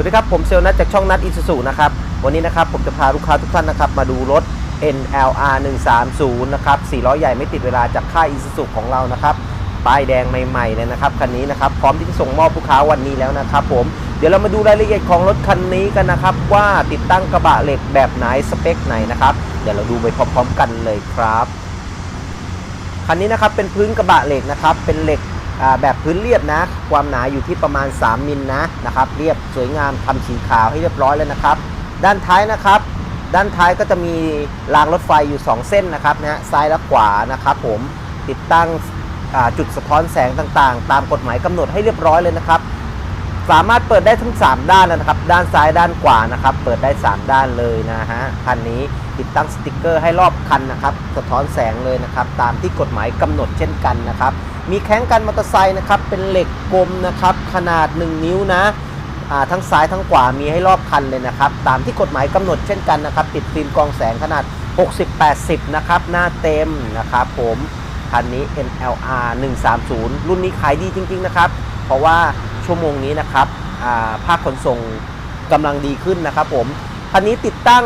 วัสดีครับ ผมเซลนัทจากช่องนัทอิสุสุนะครับ วันนี้นะครับผมจะพาลูกค้าทุกท่านนะครับ มาดูรถ NLR 130นะครับ4ล้อใหญ่ไม่ติดเวลาจากค่ายอิสุสุของเรานะครับป้ายแดงใหม่ๆเลยนะครับคันนี้นะครับ พร้อมที่จะส่งมอบลูกค้าวันนี้แล้วนะครับผมเดี๋ยวเรามาดูรายละเอียดของรถคันนี้กันนะครับ ว่าติดตั้งกระบะเหล็กแบบไหนสเปคไหนนะครับเดี๋ยวเราดูไปพร้อมๆกันเลยครับคันนี้นะครับเป็นพื้นกระบะเหล็กนะครับเป็นเหล็ก แบบพื้นเรียบนะ ความหนาอยู่ที่ประมาณ 3มิลนะนะครับ เรียบสวยงามทำสีขาวให้เรียบร้อยแล้วนะครับ ด้านท้ายนะครับ ด้านท้ายก็จะมีรางรถไฟอยู่ 2 เส้นนะครับนะฮะซ้ายและขวานะครับ ผมติดตั้งจุดสะท้อนแสงต่างๆ ตามกฎหมายกำหนดให้เรียบร้อยเลยนะครับ สามารถเปิดได้ทั้ง 3 ด้านนะครับ ด้านซ้ายด้านขวานะครับ เปิดได้ 3 ด้านเลยนะฮะคันนี้ติดตั้งสติกเกอร์ให้รอบคันนะครับ สะท้อนแสงเลยนะครับ ตามที่กฎหมายกำหนดเช่นกันนะครับ มีแข้งกันมอเตอร์ไซค์นะครับเป็นเหล็กกลมนะครับขนาด 1 นิ้วนะทั้งซ้ายทั้งขวามีให้รอบคันเลยนะครับ ตามที่กฎหมายกำหนดเช่นกันนะครับ ติดฟิล์มกองแสงขนาด 60-80 นะครับ หน้าเต็มนะครับผมคันนี้ NLR 130 รุ่นนี้ขายดีจริง ๆ นะครับ เพราะว่าชั่วโมงนี้นะครับภาคขนส่งกำลังดีขึ้นนะครับผมคันนี้ติดตั้ง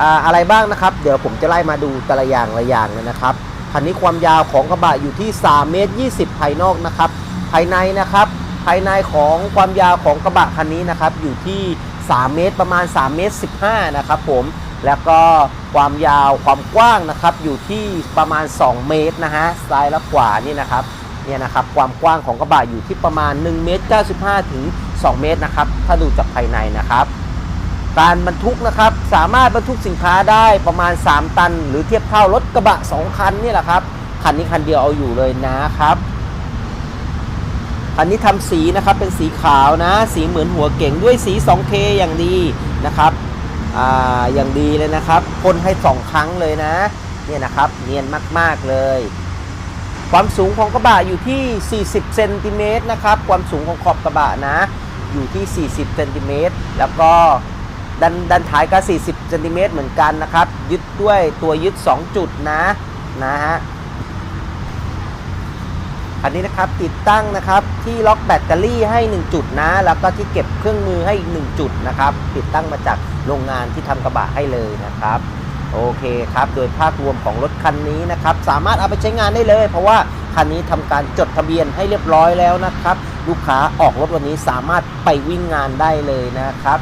ออะไรบ้างนะครับ เดี๋ยวผมจะไล่มาดูแต่ละอย่างละอย่างเลยนะครับ คันนี้ความยาวของกระบะอยู่ที่3เมตร20 ภายนอกนะครับ ภายในนะครับ ภายในของความยาวของกระบะคันนี้นะครับอยู่ที่ 3 เมตรประมาณ 3 เมตร 15 นะครับผมแล้วก็ความยาวความกว้างนะครับอยู่ที่ประมาณ 2 เมตรนะฮะซ้ายและขวานี่นะครับเนี่ยนะครับความกว้างของกระบะอยู่ที่ประมาณ1เมตร95ถึง2เมตรนะครับถ้าดูจากภายในนะครับ การบรรทุกนะครับสามารถบรรทุกสินค้าได้ประมาณ 3 ตัน หรือเทียบเท่ารถกระบะ 2 คันนี่แหละครับคันนี้คันเดียวเอาอยู่เลยนะครับคันนี้ทำสีนะครับเป็นสีขาวนะ สีเหมือนหัวเก่งด้วยสี 2K อย่างดีนะครับอ่าอย่างดีเลยนะครับพ่นให้ 2 ครั้งเลยนะเนี่ยนะครับเนียนมากๆเลย ความสูงของกระบะอยู่ที่ 40เซนติเมตรนะครับความสูงของขอบกระบะนะอยู่ที่ 40เซนติเมตรแล้วก็ ดันดันท้ายก็ 40เซนติเมตรเหมือนกันนะครับ ยึดด้วยตัวยึด 2 จุดนะนะฮะอันนี้นะครับติดตั้งนะครับที่ล็อกแบตเตอรี่ให้ 1 จุดนะ แล้วก็ที่เก็บเครื่องมือให้อีก 1 จุดนะครับ ติดตั้งมาจากโรงงานที่ทำกระบะให้เลยนะครับ โอเคครับ โดยภาพรวมของรถคันนี้นะครับ สามารถเอาไปใช้งานได้เลย เพราะว่าคันนี้ทำการจดทะเบียนให้เรียบร้อยแล้วนะครับ ลูกค้าออกรถวันนี้สามารถไปวิ่งงานได้เลยนะครับ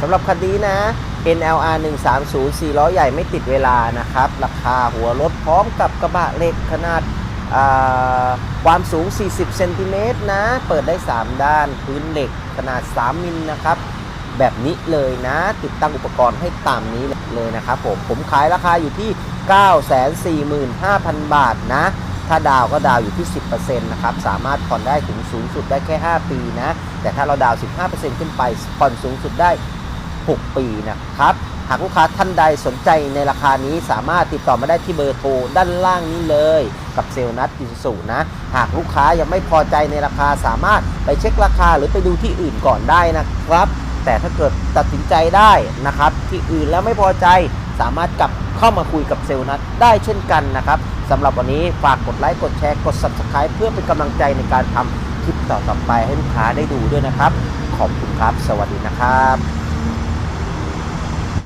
สำหรับคันนี้นะ NLR 130 4ล้อใหญ่ไม่ติดเวลานะครับ ราคาหัวรถพร้อมกับกระบะเหล็กขนาดความสูง 40 เซนติเมตรนะ เปิดได้ 3 ด้านพื้นเหล็กขนาด 3 มิลนะครับ แบบนี้เลยนะ ติดตั้งอุปกรณ์ให้ตามนี้เลยนะครับผม ผมขายราคาอยู่ที่ 945,000 บาทนะ ถ้าดาวก็ดาวอยู่ที่ 10%นะครับ สามารถผ่อนได้ถึงสูงสุดได้แค่ 5 ปีนะ แต่ถ้าเราดาว 15%ขึ้นไปผ่อนสูงสุดได้ 6 ปีนะครับ หากลูกค้าท่านใดสนใจในราคานี้สามารถติดต่อมาได้ที่เบอร์โทรด้านล่างนี้เลย กับเซลล์นัดอิสสุนะ หากลูกค้ายังไม่พอใจในราคาสามารถไปเช็คราคาหรือไปดูที่อื่นก่อนได้นะครับ แต่ถ้าเกิดตัดสินใจได้นะครับ ที่อื่นแล้วไม่พอใจสามารถกลับเข้ามาคุยกับเซลล์นัดได้เช่นกันนะครับสำหรับวันนี้ฝากกดไลค์กดแชร์กด subscribe เพื่อเป็นกำลังใจในการทำคลิปต่อๆไปให้ลูกค้าได้ดูด้วยนะครับ ขอบคุณครับ สวัสดีนะครับ